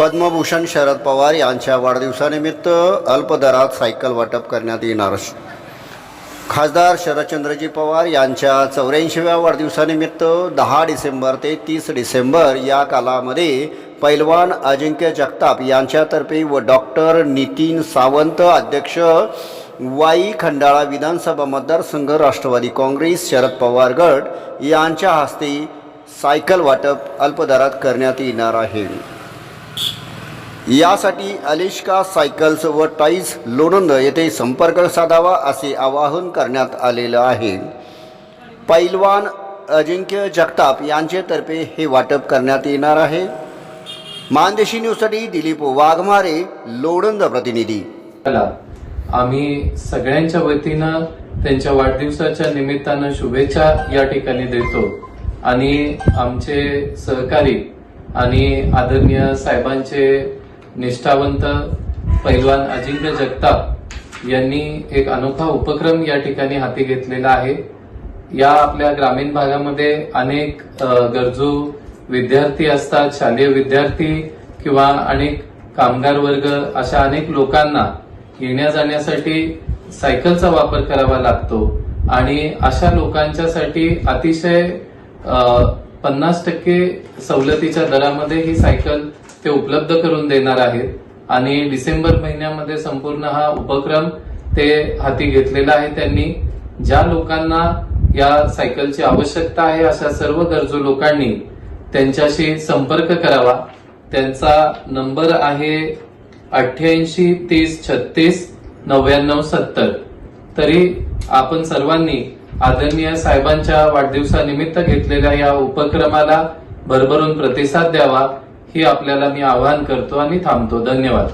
पद्मभूषण शरद पवार यांच्या वाढदिवसानिमित्त अल्पदरात सायकल वाटप करण्यात येणार. खासदार शरदचंद्रजी पवार यांच्या चौऱ्याऐंशीव्या वाढदिवसानिमित्त दहा डिसेंबर ते तीस डिसेंबर या कालामध्ये पैलवान अजिंक्य जगताप यांच्यातर्फे व डॉक्टर नितीन सावंत अध्यक्ष वाई खंडाळा विधानसभा मतदारसंघ राष्ट्रवादी काँग्रेस शरद पवार गट यांच्या हस्ते सायकल वाटप अल्पदरात करण्यात येणार आहे. यासाठी अलिष्का सायकल्स व टाईज लोणंद येथे संपर्क साधावा असे आवाहन करण्यात आलेलं आहे. पैलवान अजिंक्य जगताप यांच्यातर्फे हे वाटप करण्यात येणार आहे. मानदेशी न्यूजसाठी दिलीप वाघमारे लोणंद प्रतिनिधी. आम्ही सगळ्यांच्या वतीनं त्यांच्या वाढदिवसाच्या निमित्तानं शुभेच्छा या ठिकाणी देतो. आणि आमचे सहकारी आणि आदरणीय साहेबांचे निष्ठावंत पैलवान अजिंक्य जगताप यांनी एक अनोखा उपक्रम या ठिकाणी हाती घेतलेला आहे. या आपल्या ग्रामीण भागामध्ये अनेक गरजू विद्यार्थी असतात शालेय विद्यार्थी किंवा अनेक कामगार वर्ग अशा अनेक लोकांना येण्या जाण्यासाठी सायकलचा वापर करावा लागतो. आणि अशा लोकांच्यासाठी अतिशय पन्नास टक्के सवलतीच्या दरामध्ये ही सायकल ते उपलब्ध करून देणार आहेत. आणि डिसेंबर महिन्यामध्ये संपूर्ण हा उपक्रम ते हाती घेतलेला आहे. त्यांनी ज्या लोकांना या सायकलची आवश्यकता आहे अशा सर्व गरजू लोकांनी त्यांच्याशी संपर्क करावा. त्यांचा नंबर आहे अठ्ठ्याऐंशी तीस छत्तीस नव्याण्णव सत्तर. तरी आपण सर्वांनी आदरणीय साहेबांच्या वाढदिवसानिमित्त घेतलेल्या या उपक्रमाला भरभरून प्रतिसाद द्यावा ही आपल्याला मी आवाहन करतो आणि थांबतो. धन्यवाद.